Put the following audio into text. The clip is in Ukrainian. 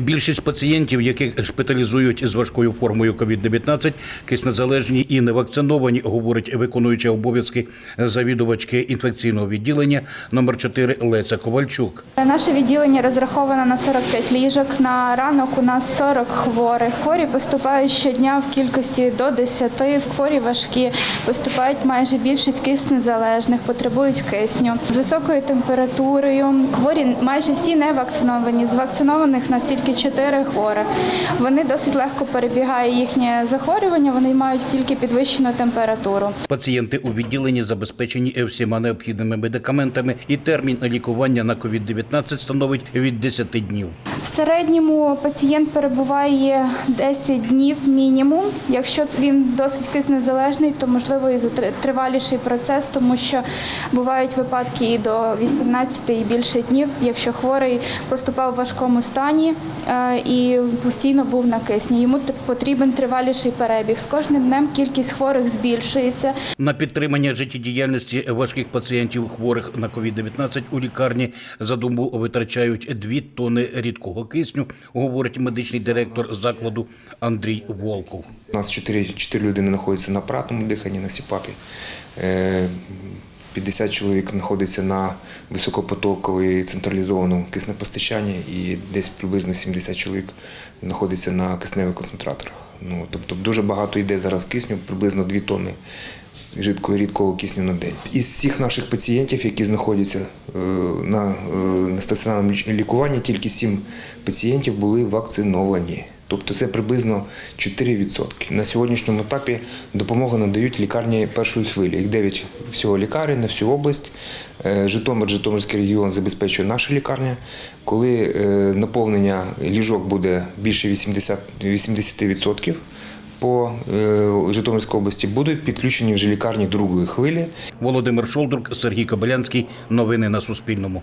Більшість пацієнтів, яких шпиталізують з важкою формою COVID-19, киснезалежні і невакциновані, говорить виконуюча обов'язки завідувачки інфекційного відділення номер 4 Леся Ковальчук. Наше відділення розраховано на 45 ліжок. На ранок у нас 40 хворих. Хворі поступають щодня в кількості до 10. Хворі важкі поступають майже більшість киснезалежних, потребують кисню з високою температурою. Хворі майже всі не вакциновані. З вакцинованих нас тільки 4 хворих. Вони досить легко перебігає їхнє захворювання. Вони мають тільки підвищену температуру. Пацієнти у відділенні забезпечені всіма необхідними медикаментами, і термін лікування на COVID-19 становить від 10 днів. В середньому пацієнт перебуває 10 днів мінімум. Якщо він досить киснезалежний, то можливо і триваліший процес, тому що бувають випадки і до 18 і більше днів, якщо хворий поступав в важкому стані е, і постійно був на кисні. Йому потрібен триваліший перебіг. З кожним днем кількість хворих збільшується. На підтримання життєдіяльності важких пацієнтів хворих на COVID-19 у лікарні за добу витрачають 2 тонни рідкого кисню, говорить медичний директор закладу Андрій Волков. У нас 4, 4 людини знаходяться на апаратному диханні, на СІПАПі. Е, 50 чоловік знаходиться на високопотоковій централізованому киснепостачанні і десь приблизно 70 чоловік знаходиться на кисневих концентраторах. Ну, тобто дуже багато йде зараз кисню, приблизно 2 тонни жидкого рідкого кисню на день. Із всіх наших пацієнтів, які знаходяться е, на, е, на стаціонарному лікуванні, тільки 7 пацієнтів були вакциновані. Тобто це приблизно 4%. На сьогоднішньому етапі допомогу надають лікарні першої хвилі. Їх 9 всього лікарень на всю область. Е, Житомир, Житомирський регіон забезпечує наша лікарня. Коли наповнення ліжок буде більше 80%, 80% по е, Житомирській області, будуть підключені вже лікарні другої хвилі. Володимир Шолдрук, Сергій Кобилянський. Новини на Суспільному.